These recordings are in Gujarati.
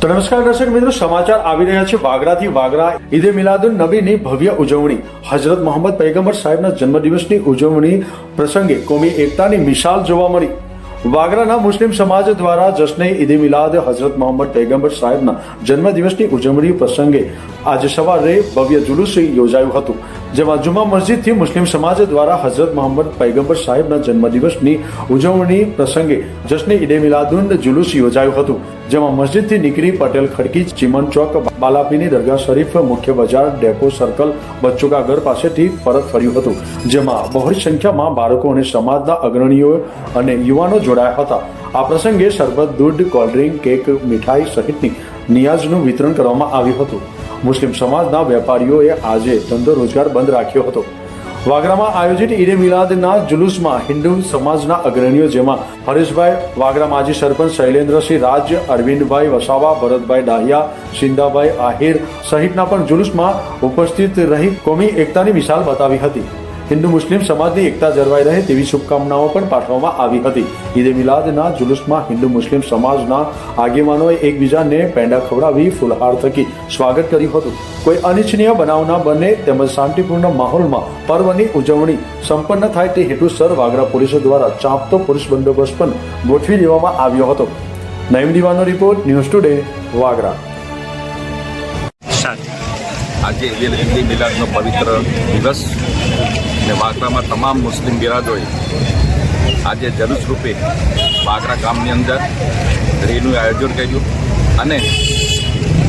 તો નમસ્કાર દર્શક મિત્રો, સમાચાર આવી રહ્યા છે વાગરાથી વાગરા. ઈદે મિલાદુન નબીની ભવ્ય ઉજવણી. હજરત મોહમ્મદ પૈગંબર સાહેબના જન્મદિવસની ઉજવણી પ્રસંગે કોમી એકતાની મિસાલ જોવા મળી. વાગરાના મુસ્લિમ સમાજ દ્વારા જશ્ન ઈદે મિલાદ હજરત મોહમ્મદ પૈગંબર સાહેબના જન્મદિવસની ઉજવણી પ્રસંગે આજે સવારે ભવ્ય જુલુસ યોજાયું હતું, જેમાં જુમા મસ્જિદથી મુસ્લિમ સમાજ દ્વારા હઝરત મોહમ્મદ પૈગંબર સાહેબના જન્મદિવસની ઉજવણી પ્રસંગે જશ્ન ઈડે મિલાદુન જુલુસ યોજાયું હતું, જેમાં મસ્જિદથી નીકળી પટેલ ખડકી, ચિમન ચોક, બાલાપીની દરગાહ શરીફ, મુખ્ય બજાર, ડેપો સર્કલ બચ્ચુકા ઘર પાસેથી પરત ફર્યું હતું, જેમાં બહોળી સંખ્યામાં બાળકો અને સમાજના અગ્રણીઓ અને યુવાનો જોડાયા હતા. આ પ્રસંગે શરબત, દૂધ કોલ્ડ્રિંક કેક, મીઠાઈ સહિતની નિયાજનું વિતરણ કરવામાં આવ્યું હતું. મુસ્લિમ સમાજના વેપારીઓએ આજે ધંધો રોજગાર બંધ રાખ્યો હતો. વાગરામાં આયોજિત ઈદે મિલાદના જુલુસમાં હિન્દુ સમાજના અગ્રણીઓ જેમાં હરેશભાઈ વાગરા, માજી સરપંચ શૈલેન્દ્રસિંહ રાજ અરવિંદભાઈ વસાવા, ભરતભાઈ ડાહિયા સિંધાભાઈ આહિર સહિતના પણ જુલુસમાં ઉપસ્થિત રહી કોમી એકતાની મિસાલ બતાવી હતી. હિન્દુ મુસ્લિમ સમાજની એકતા જળવાઈ રહે તેવી શુભકામનાઓ પણ પાઠવવામાં આવી હતી. ઈદે મિલાદના જુલુસમાં હિન્દુ મુસ્લિમ સમાજના આગેવાનોએ એકબીજાને પેંડા ખવડાવી ફુલહાર થકી સ્વાગત કર્યું હતું. કોઈ અનિચ્છનીય બનાવ ન બને તેમજ શાંતિપૂર્ણ માહોલમાં પર્વની ઉજવણી સંપન્ન થાય તે હેતુસર વાગરા પોલીસો દ્વારા ચાંપતો પોલીસ બંદોબસ્ત પણ ગોઠવી દેવામાં આવ્યો હતો. નયમ દીવાનો રિપોર્ટ ન્યૂઝ ટુડે, વાગરા. આજે ઈદ મિલાદનો પવિત્ર દિવસ. અને વાગરામાં તમામ મુસ્લિમ બિરાદોએ આજે જલુસ રૂપે વાગરા ગામની અંદર રેનું આયોજન કર્યું અને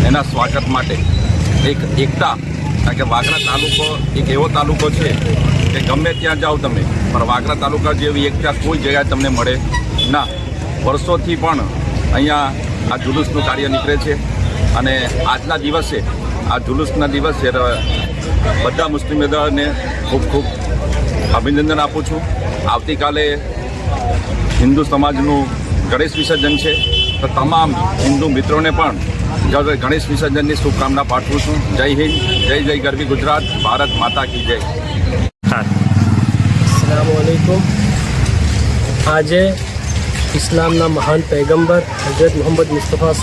એના સ્વાગત માટે એક એકતા, કારણ કે વાગરા તાલુકો એક એવો તાલુકો છે કે ગમે ત્યાં જાઓ તમે, પણ વાગરા તાલુકા જેવી એકતા કોઈ જગ્યાએ તમને મળે ના. વર્ષોથી પણ અહીંયા આ જુલુસનું કાર્ય નીકળે છે અને આજના દિવસે, આ જુલુસના દિવસે બધા મુસ્લિમ બધાને ખૂબ ખૂબ અભિનંદન આપું છું. આવતીકાલે હિન્દુ સમાજનું ગણેશ વિસર્જન છે. તો તમામ હિન્દુ મિત્રોને પણ ગણેશ વિસર્જનની શુભકામના પાઠવું છું. જય હિન્દ જય જય ગરવી ગુજરાત ભારત માતા કી જય. અસલામુઅલૈકુમ. આજે ઇસ્લામના મહાન પૈગંબર હજરત મોહમ્મદ મુસ્તફા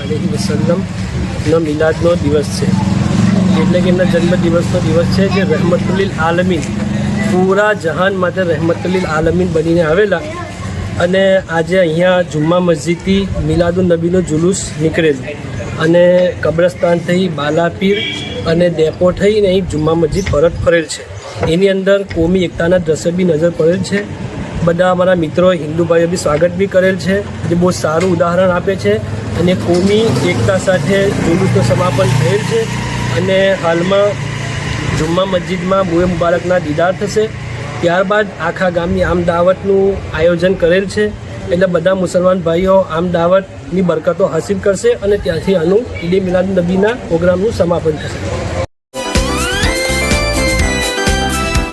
અલહી વસલ્લમનો મિલાદનો દિવસ છે. એટલે કે એમના જન્મદિવસનો દિવસ છે જે રહેમતુલીલ આલમીન, પૂરા જહાન માટે રહેમતુલીલ આલમીન બનીને આવેલા. અને આજે અહીંયા જુમ્મા મસ્જિદથી મિલાદુન નબીનો જુલુસ નીકળેલું. અને કબ્રસ્તાનથી બાલાપીર અને ડેપો થઈને અહીં જુમ્મા મસ્જિદ પરત ફરેલ છે. એની અંદર કોમી એકતાના દ્રશ્ય બી નજર પડેલ છે. બધા અમારા મિત્રો હિન્દુ ભાઈઓ બી સ્વાગત બી કરેલ છે. જે બહુ સારું ઉદાહરણ આપે છે. અને કોમી એકતા સાથે જુલુસનું સમાપન થયેલ છે. અને હાલમાં જુમ્મા મસ્જિદમાં બુએ મુબારકના દીદાર થશે. ત્યારબાદ આખા ગામની આમ દાવતનું આયોજન કરેલ છે. એટલે બધા મુસલમાન ભાઈઓ આમ દાવતની બરકતો હાસિલ કરશે અને ત્યાંથી આનું ઈદે મિલાદ નબીના પ્રોગ્રામનું સમાપન થશે.